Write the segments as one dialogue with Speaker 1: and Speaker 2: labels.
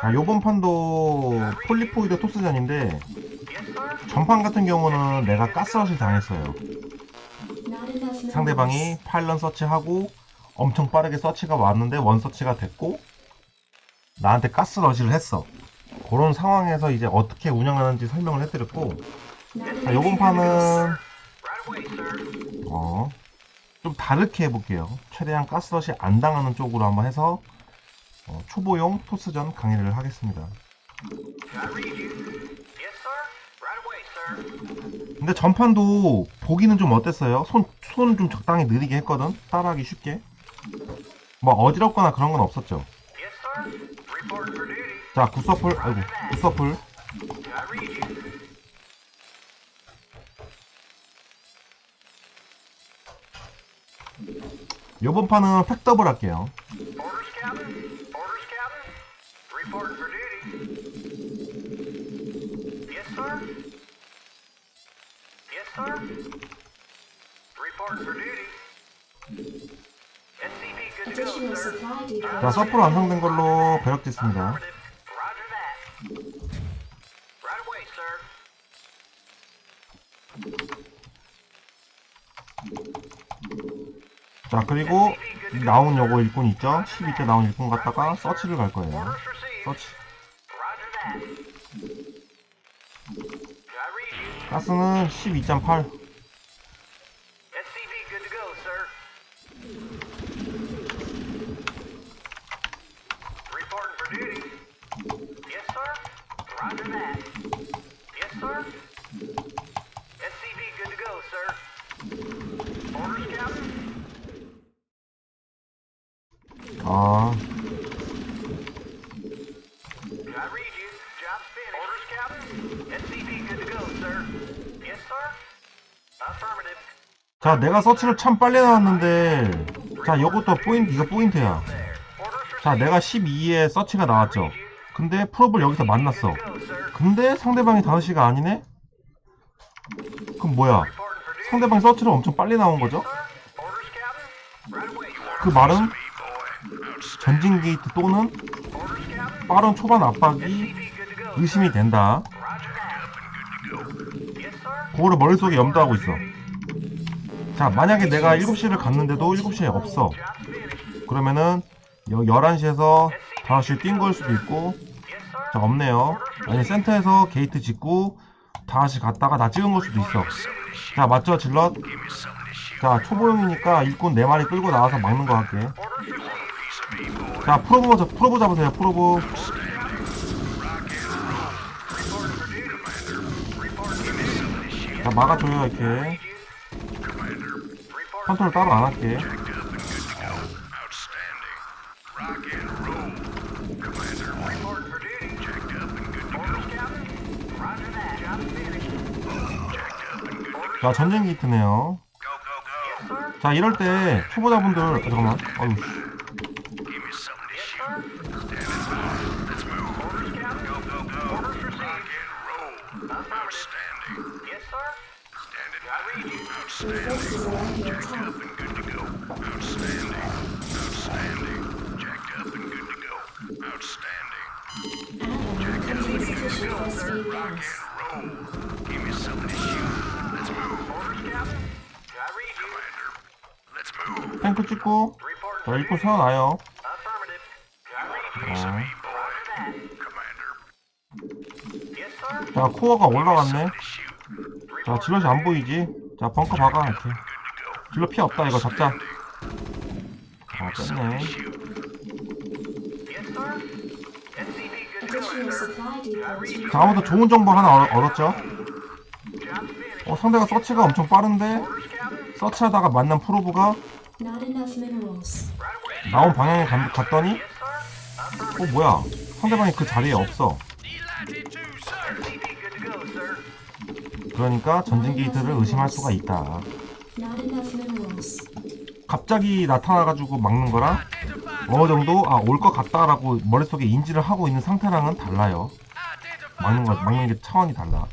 Speaker 1: 자, 요번 판도 폴리포이드 토스전인데 전판 같은 경우는 내가 가스러시를 당했어요. 상대방이 파일런 서치하고 엄청 빠르게 서치가 왔는데 원 서치가 됐고 나한테 가스 러시를 했어. 그런 상황에서 이제 어떻게 운영하는지 설명을 해드렸고 자, 요번 판은 어, 좀 다르게 해볼게요. 최대한 가스 러시 안 당하는 쪽으로 한번 해서 어, 초보용 토스전 강의를 하겠습니다. 근데 전판도 보기는 좀 어땠어요? 손, 손 좀 적당히 느리게 했거든? 따라하기 쉽게. 뭐 어지럽거나 그런 건 없었죠. 자, 굿서플, 아이고, 굿서플. 요번 판은 팩더블 할게요. 자, 서플 완성된 걸로 배럭 짓습니다. 자, 그리고 이 나온 요거 일꾼 있죠? 12대 나온 일꾼 갖다가 서치를 갈 거예요. 서치. 가스는 12.8.
Speaker 2: I read you. Job's finished. Orders, Captain. SCV good to go, sir. Yes, sir. Affirmative.
Speaker 1: 자, 내가 서치를 참 빨리 나왔는데, 자, 요것도 포인트, 이거 포인트야. 자. 내가 12에 서치가 나왔죠. 근데 프로볼 여기서 만났어. 근데 상대방이 5시가 아니네? 그럼 뭐야? 상대방이 서치를 엄청 빨리 나온 거죠? 그 말은 전진 게이트 또는. 빠른 초반 압박이. 의심이 된다. 그거를 머릿속에 염두하고 있어. 자, 만약에 내가 7시를 갔는데도 7시에 없어. 그러면은 여 11시에서 5시에 뛴걸 수도 있고. 자 없네요 아니 센터에서 게이트 짓고 5시 갔다가 다 찍은 걸 수도 있어 자 맞죠 질럿 자 초보용이니까 일꾼 4마리 끌고 나와서 막는 거 할게. 자 프로브 잡- 프로브 잡으세요 프로브 자 막아줘요 이렇게 컨트롤 따로 안 할게. 자
Speaker 2: Yes, sir.
Speaker 1: 자 이럴 때 초보자분들 아, 잠깐만 아유 씨.
Speaker 2: Yes, sir. Orders, Captain. Orders received. Affirmative. Yes, sir. I read you.
Speaker 3: Your forces are under attack. Add-on comes insufficient for speed gas.
Speaker 2: Orders, Captain. I read you. Reporting
Speaker 1: 자
Speaker 2: duty.
Speaker 1: 세워놔요. 어. 자 코어가 올라갔네 자 질럿이 안 보이지 자 벙커 박아 이렇게 질럿 피 없다 이거 잡자 아 뺐네. 자 아무튼 좋은 정보 하나 얻- 얻었죠. 어 상대가 서치가 엄청 빠른데. 서치하다가 만난 프로브가
Speaker 3: Not enough minerals.
Speaker 2: Right away.
Speaker 1: 나온 방향에 간- 갔더니. 어 뭐야 상대방이 그 자리에 없어. 그러니까 전진 게이트를 의심할 수가 있다
Speaker 3: Not enough minerals.
Speaker 1: 갑자기 나타나가지고 막는 거랑 어느 정도 아 올 것 같다라고 머릿속에 인지를 하고 있는 상태랑은 달라요 막는 거 막는 게 차원이 달라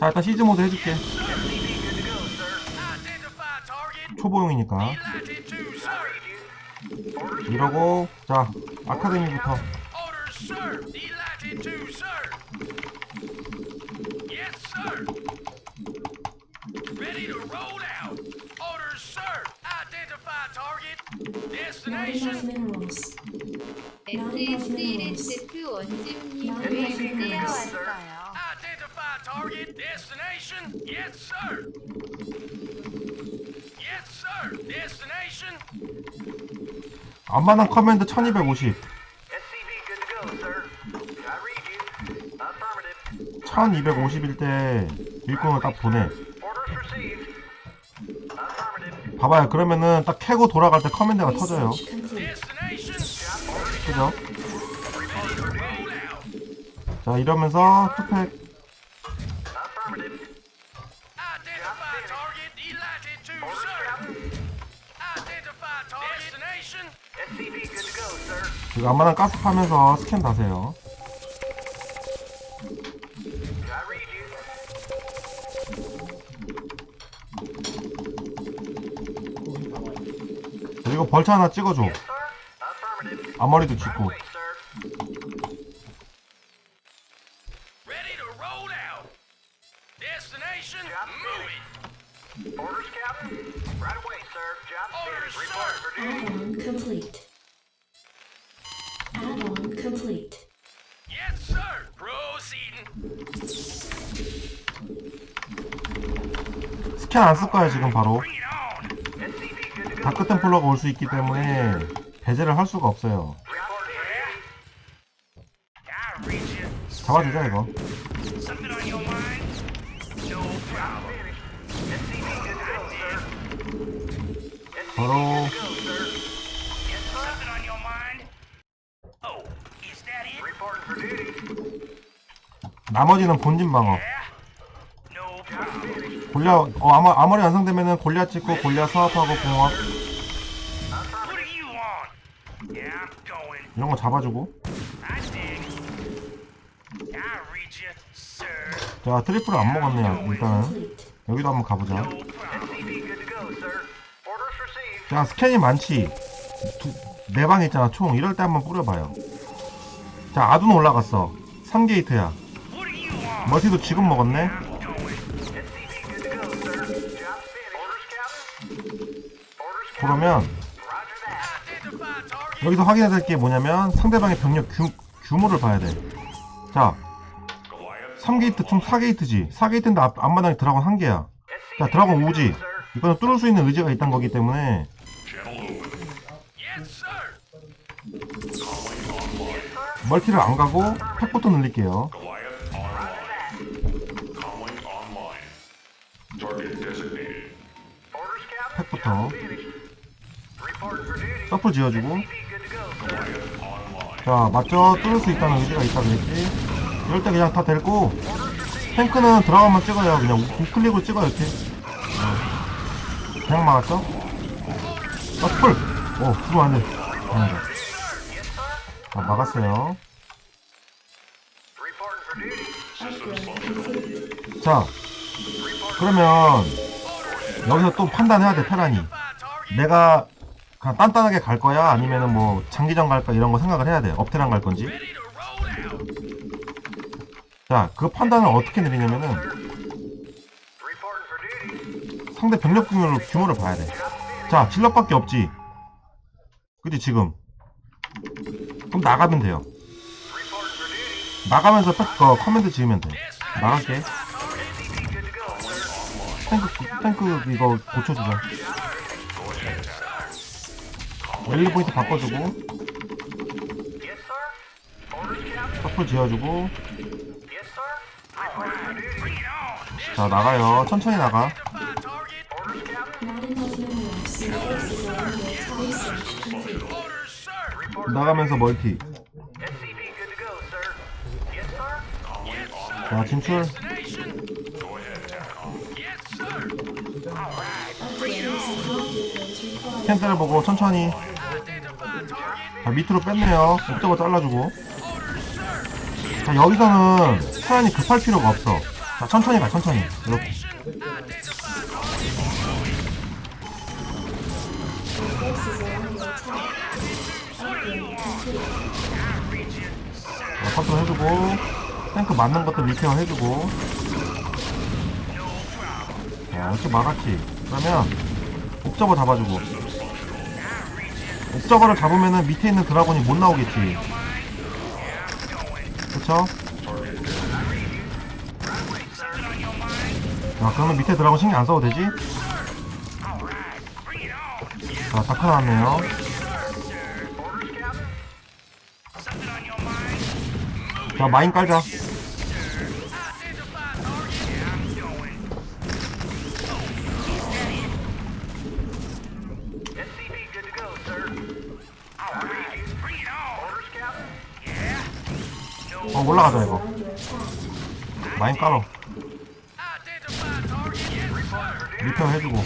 Speaker 1: 자 일단 시즈 모드 해줄게. 초보용이니까 이러고 자 아카데미부터
Speaker 4: 원지훈님
Speaker 3: Not
Speaker 4: 왜. 왔어요?
Speaker 5: Identify target. Destination. Yes, sir. Yes, sir. Destination.
Speaker 1: 안마당 커맨드 1250
Speaker 2: SCV good to go, sir. I read you. Affirmative.
Speaker 1: 1250일 때 일꾼을 딱 보내. 봐봐요 그러면은 딱 캐고 돌아갈 때 커맨드가 터져요. 그죠? 자 이러면서 투팩 그 안마당 가스 파면서 스캔 다세요. 그리고 벌차 하나 찍어줘. 앞머리도 짚고 안 쓸 거야 지금 바로
Speaker 5: Bring it on.
Speaker 2: SCV good to go.
Speaker 1: 다크 템플러가 올 수 있기 때문에 배제를 할 수가 없어요. 잡아주자 이거 바로?
Speaker 5: Oh.
Speaker 1: 나머지는 본진 방어. 골리앗 어 아마 아머리 완성되면은 골리앗 찍고 골리앗 사업하고 공업. 이런 거 잡아주고. 자 트리플을 안 먹었네요 일단은. 여기도 한번 가보자. 자 스캔이 많지 두, 네방 있잖아 총 이럴 때 한번 뿌려봐요 자 아둔 올라갔어 3게이트야
Speaker 5: What do you want?
Speaker 1: 머티도 지금 먹었네 그러면. 여기서 확인해야 될 게 뭐냐면 상대방의 병력 규, 규모를 봐야 돼 자 3게이트 총 4게이트지 4게이트인데 앞, 앞마당에 드라곤 한 개야 자 드라곤 오지 이거는 뚫을 수 있는 의지가 있다는 거기 때문에. 멀티를 안 가고 팩부터 늘릴게요. 팩부터 서플 지어주고. 자 맞죠? 뚫을 수 있다는 의지가 있다 그랬지 이럴 때 그냥 다 데리고 탱크는 드라곤만 찍어요 그냥 우- 우클릭으로 찍어 이렇게 어. 그냥 막았죠? 서플! 오 죽으면 안돼. 자 막았어요. 자 그러면 여기서 또 판단해야 돼 테란이. 내가 그냥 단단하게 갈 거야 아니면은 뭐 장기전 갈까 이런 거 생각을 해야 돼 업테란 갈 건지. 자 그 판단을 어떻게 내리냐면은. 상대 병력 규모를, 규모를 봐야 돼자 질럿밖에 없지 그지 지금 그럼 나가면 돼요. 나가면서 딱 어, 커맨드 지으면 돼 나갈게. 탱크 탱크 이거 고쳐주자 랠리 포인트 바꿔주고. 서플 지어주고. 자 나가요 천천히 나가 나가면서 멀티. 자 진출. 캔슬을 보고 천천히. 자 밑으로 뺐네요 옵저버 잘라주고. 자 여기서는 테란이 급할 필요가 없어 자 천천히 가 천천히 이렇게
Speaker 5: you,
Speaker 1: 컨트롤 해주고 탱크 맞는 것도 리페어 해주고 자 이렇게 막았지 그러면 옵저버 잡아주고 옵저버를 잡으면은 밑에 있는 드라곤이 못 나오겠지 그쵸? 자 그러면 밑에 드라곤 신경 안 써도 되지? 자 다크 나왔네요 자 마인 깔자 어 올라가자 이거. 마인 깔어. 리페어 해주고.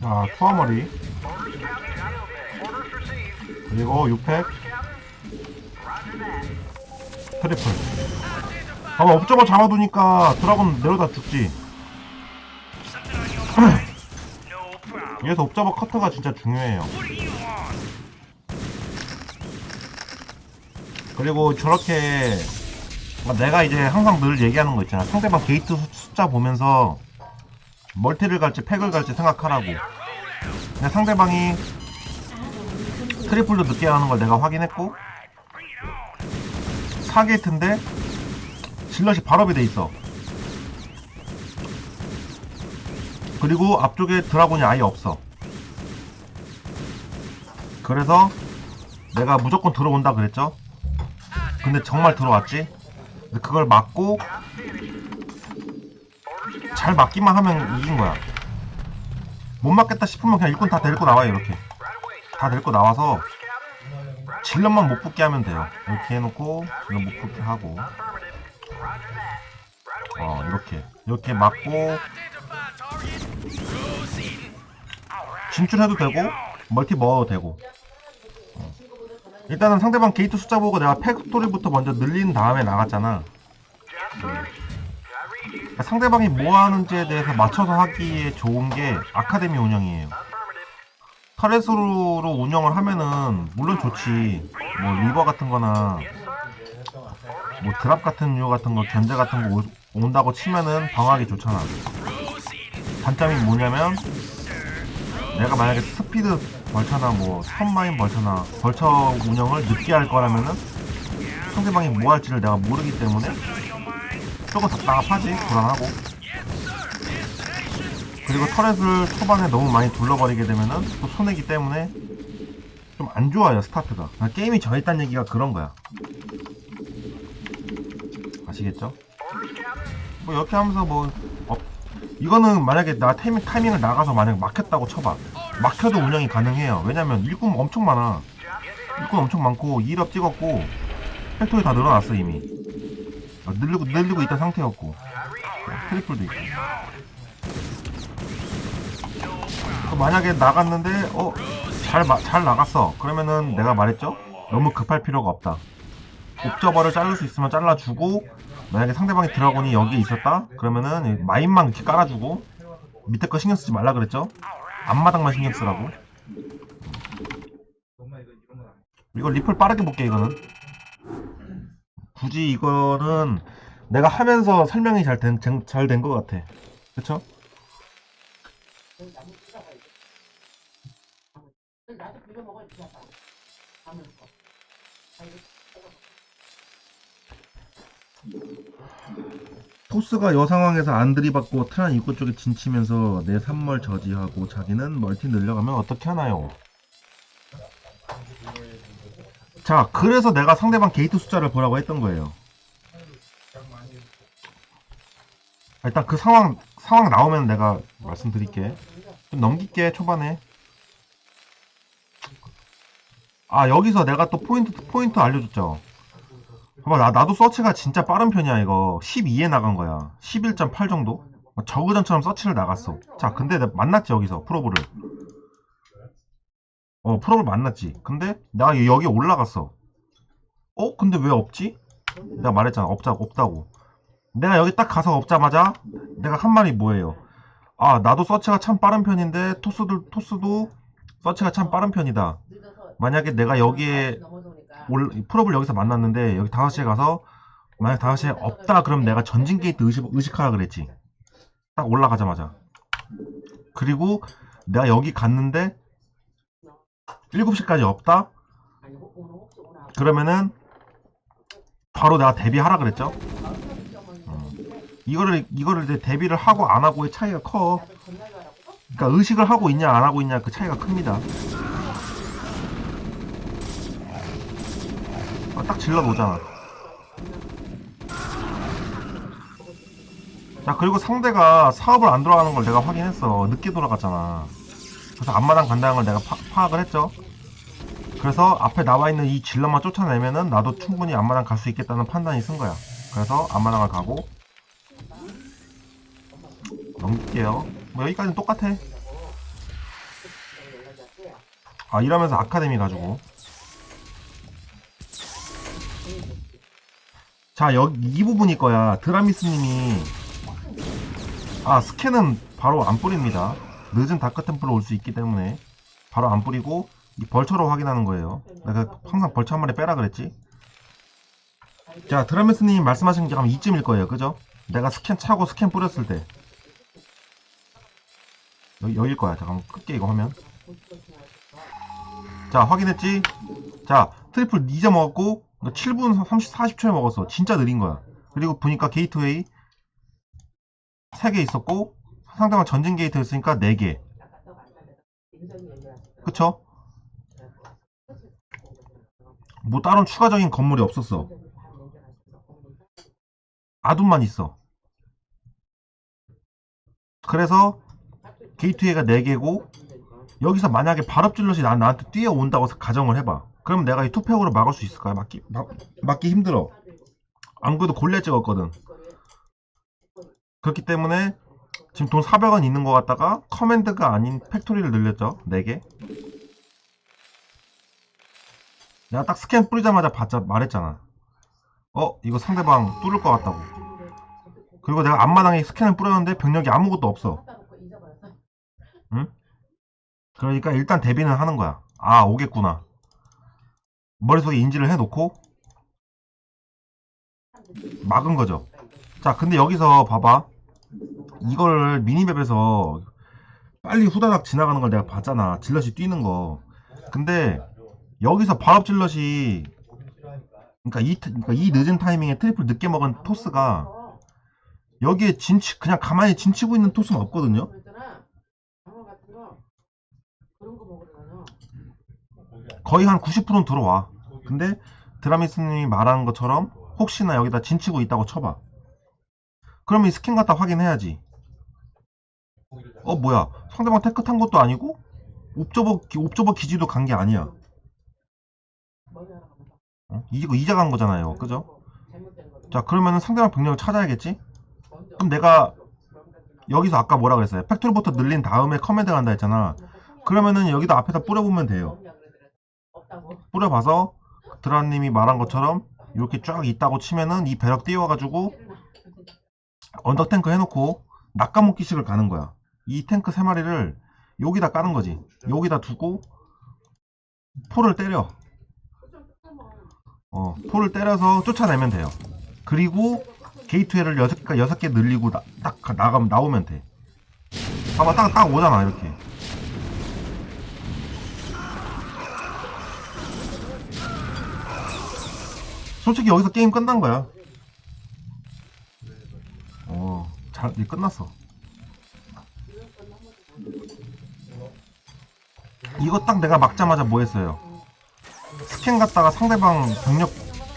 Speaker 1: 자
Speaker 2: received.
Speaker 1: 그리고 6팩 트리플 봐봐 옵저버 잡아두니까 드라곤 내려다 죽지. 그래서 옵저버 커터가 진짜 중요해요? 그리고 저렇게 내가 이제 항상 늘 얘기하는 거 있잖아 상대방 게이트 수- 숫자 보면서 멀티를 갈지 팩을 갈지 생각하라고 근데 상대방이. 트리플도 늦게 하는 걸 내가 확인했고. 4게이트인데 질럿이 발업이 돼 있어. 그리고 앞쪽에 드라곤이 아예 없어. 그래서 내가 무조건 들어온다 그랬죠? 근데 정말 들어왔지? 근데 그걸 막고 잘 막기만 하면 이긴 거야. 못 막겠다 싶으면 그냥 일꾼 다 데리고 나와요 이렇게. 다 데리고 나와서 질럿만 못 붙게 하면 돼요 이렇게 해놓고 질럿 못 붙게 하고 어. 이렇게 이렇게 막고. 진출해도 되고 멀티 먹어도 되고 어. 일단은 상대방 게이트 숫자 보고 내가 팩토리부터 먼저 늘린 다음에 나갔잖아. 그러니까 상대방이 뭐 하는지에 대해서 맞춰서 하기에 좋은 게 아카데미 운영이에요 터렛으로 운영을 하면은 물론 좋지 뭐 리버 같은 거나. 뭐 드랍 같은 류 같은 거 견제 같은 거 오- 온다고 치면은 방어하기 좋잖아. 단점이 뭐냐면 내가 만약에 스피드 벌처나 뭐 스톱마인 벌처나 벌처 운영을 늦게 할 거라면은 상대방이 뭐 할지를 내가 모르기 때문에? 조금 답답하지 불안하고 그리고 터렛을 초반에 너무 많이 둘러버리게 되면은 또 손해기 때문에 좀 안 좋아요 스타트가. 그러니까 게임이 져있다는 얘기가 그런 거야. 아시겠죠? 뭐 이렇게 하면서 뭐 어, 이거는 만약에 나 타이밍, 타이밍을 나가서 만약 막혔다고 쳐봐. 막혀도 운영이 가능해요. 왜냐면 일꾼 엄청 많아. 일꾼 엄청 많고 2럽 찍었고 팩토리 다 늘어났어 이미. 어, 늘리고 늘리고 있던 상태였고. 어, 트리플도 있고. 그 만약에 나갔는데 어잘 잘 나갔어. 그러면은 내가 말했죠? 너무 급할 필요가 없다. 옵저버를 자를 수 있으면 잘라주고 만약에 상대방의 드라곤이 여기에 있었다? 그러면은 마인만 이렇게 깔아주고 밑에 거 신경 쓰지 말라 그랬죠? 앞마당만 신경 쓰라고. 이거 리플 빠르게 볼게 이거는. 굳이 이거는 내가 하면서 설명이 잘 된 잘 된 것 같아. 그쵸? 토스가 여 상황에서 안 들이 받고 트란 입구 쪽에 진치면서 내 산멀 저지하고 자기는 멀티 늘려가면 어떻게 하나요? 자, 그래서 내가 상대방 게이트 숫자를 보라고 했던 거예요. 일단 그 상황 상황 나오면 내가 말씀드릴게. 좀 넘길게 초반에. 아 여기서 내가 또 포인트 포인트 알려줬죠. 봐봐 나, 나도 서치가 진짜 빠른 편이야 이거. 12에 나간 거야. 11.8 정도? 뭐 저그전처럼 서치를 나갔어. 자 근데 만났지 여기서 프로브를. 어 프로브를 만났지. 근데 내가 여기 올라갔어. 어? 근데 왜 없지? 내가 말했잖아. 없자 없다고. 내가 여기 딱 가서 없자마자 내가 한 말이 뭐예요? 아 나도 서치가 참 빠른 편인데 토스들 토스도 서치가 참 빠른 편이다 만약에 내가 여기에 올, 프로를 여기서 만났는데 여기 5시에 가서 만약 5시에 없다 그럼 내가 전진 게이트 의식, 의식하라 그랬지. 딱 올라가자마자. 그리고 내가 여기 갔는데 7시까지 없다? 그러면은 바로 내가 데뷔하라 그랬죠? 어. 이거를 이거를 이제 데뷔를 하고 안 하고의 차이가 커. 그러니까 의식을 하고 있냐 안 하고 있냐 그 차이가 큽니다 딱 질러 놓잖아. 자, 그리고 상대가 사업을 안 돌아가는 걸 내가 확인했어. 늦게 돌아갔잖아. 그래서 앞마당 간다는 걸 내가 파, 악을 했죠. 그래서 앞에 나와 있는 이 질러만 쫓아내면은 나도 충분히 앞마당 갈 수 있겠다는 판단이 쓴 거야. 그래서 앞마당을 가고 넘길게요. 뭐 여기까지는 똑같아. 아 이러면서 아카데미 가지고 자, 여기 이 부분일 거야. 드라미스님이 아 스캔은 바로 안 뿌립니다. 늦은 다크 템플로 올 수 있기 때문에 바로 안 뿌리고 이 벌처로 확인하는 거예요. 내가 항상 벌처 한 마리 빼라 그랬지. 자, 드라미스님이 말씀하신 게 아마 이쯤일 거예요, 그죠? 내가 스캔 차고 스캔 뿌렸을 때 여기 여기일 거야. 잠깐만 끌게 이거 화면. 자, 확인했지? 자, 트리플 잊어먹었고 7분 30, 40초에 먹었어. 진짜 느린 거야. 그리고 보니까 게이트웨이 3개 있었고 상대방 전진 게이트였으니까 4개. 그쵸? 뭐 다른 추가적인 건물이 없었어. 아둔만 있어. 그래서 게이트웨이가 4개고 여기서 만약에 발업질럿이 나, 나한테 뛰어온다고 가정을 해봐. 그럼 내가 이 투팩으로 막을 수 있을까요? 막기, 막, 막기 힘들어. 안 그래도 골레 찍었거든. 그렇기 때문에 지금 돈 400원 있는 것 같다가 커맨드가 아닌 팩토리를 늘렸죠. 4개. 내가 딱 스캔 뿌리자마자 봤자 말했잖아. 어? 이거 상대방 뚫을 것 같다고. 그리고 내가 앞마당에 스캔을 뿌렸는데 병력이 아무것도 없어. 응? 그러니까 일단 대비는 하는 거야. 아, 오겠구나. 머릿속에 인지를 해놓고 막은 거죠. 자, 근데 여기서 봐봐. 이걸 미니맵에서 빨리 후다닥 지나가는 걸 내가 봤잖아. 질럿이 뛰는 거. 근데 여기서 발업 질럿이 그러니까 이, 그러니까 이 늦은 타이밍에 트리플 늦게 먹은 토스가 여기에 진치 그냥 가만히 진치고 있는 토스는 없거든요. 거의 한 90%는 들어와. 근데 드라미스님이 말하는 것처럼 혹시나 여기다 진치고 있다고 쳐봐. 그러면 이 스킨 갖다 확인해야지. 어 뭐야 상대방 테크 탄 것도 아니고 옵저버 기- 옵저버 기지도 간 게 아니야. 어? 이거 이자 간 거잖아요, 그죠? 자 그러면은 상대방 병력을 찾아야겠지? 그럼 내가 여기서 아까 뭐라 그랬어요? 팩토리부터 늘린 다음에 커맨드 간다 했잖아. 그러면은 여기다 앞에다 뿌려보면 돼요. 뿌려봐서 드라님이 말한 것처럼 이렇게 쫙 있다고 치면은 이 배럭 띄워가지고 언덕 탱크 해놓고 낚아먹기식을 가는 거야. 이 탱크 세 마리를 여기다 까는 거지. 여기다 두고 포를 때려. 어, 포를 때려서 쫓아내면 돼요. 그리고 게이트웨이를 여섯 개 여섯 개 늘리고 나, 딱 가- 나가면 나오면 돼. 봐봐, 딱 딱 오잖아 이렇게. 솔직히 여기서 게임 끝난 거야. 어, 잘, 이제 끝났어. 이거 딱 내가 막자마자 뭐 했어요? 스캔 갔다가 상대방 병력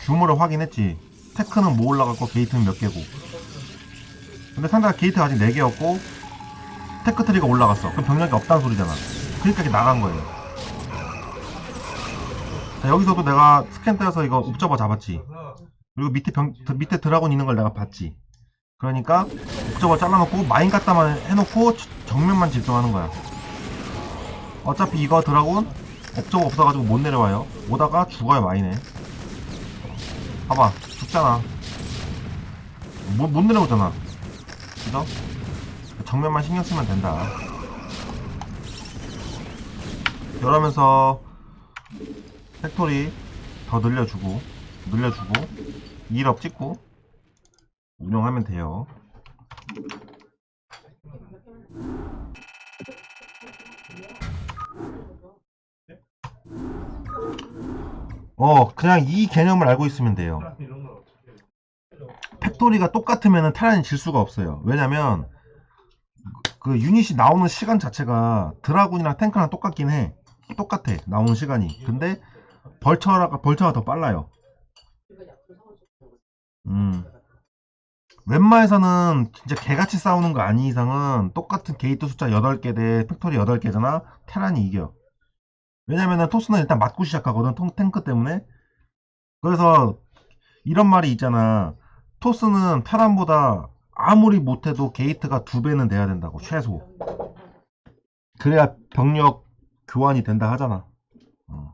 Speaker 1: 규모를 확인했지. 테크는 뭐 올라갔고, 게이트는 몇 개고. 근데 상대가 게이트가 아직 4개였고, 테크 트리가 올라갔어. 그럼 병력이 없다는 소리잖아. 그러니까 이게 나간 거예요. 자, 여기서도 내가 스캔 떼서 이거 옵저버 잡았지. 그리고 밑에 병, 드- 밑에 드라곤 있는 걸 내가 봤지. 그러니까 옵저버 잘라놓고 마인 갖다만 해놓고 저- 정면만 집중하는 거야. 어차피 이거 드라곤 옵저버 없어가지고 못 내려와요. 오다가 죽어요 마인에. 봐봐 죽잖아 못, 못 내려오잖아 그죠? 정면만 신경 쓰면 된다 그러면서 팩토리 더 늘려주고 늘려주고 2업 찍고 운영하면 돼요. 어 그냥 이 개념을 알고 있으면 돼요. 팩토리가 똑같으면 테란이 질 수가 없어요. 왜냐면 그 유닛이 나오는 시간 자체가 드라군이랑 탱크랑 똑같긴 해. 똑같아 나오는 시간이. 근데 벌처가 벌처가 더 빨라요. 음. 웬만해서는 진짜 개같이 싸우는 거 아닌 이상은 똑같은 게이트 숫자 8개 대 팩토리 8개잖아? 테란이 이겨. 왜냐면은 토스는 일단 맞고 시작하거든 통- 탱크 때문에. 그래서 이런 말이 있잖아. 토스는 테란보다 아무리 못해도 게이트가 두 배는 돼야 된다고 최소. 그래야 병력 교환이 된다 하잖아. 어.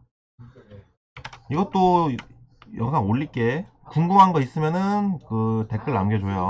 Speaker 1: 이것도 영상 올릴게. 궁금한 거 있으면은 그 댓글 남겨줘요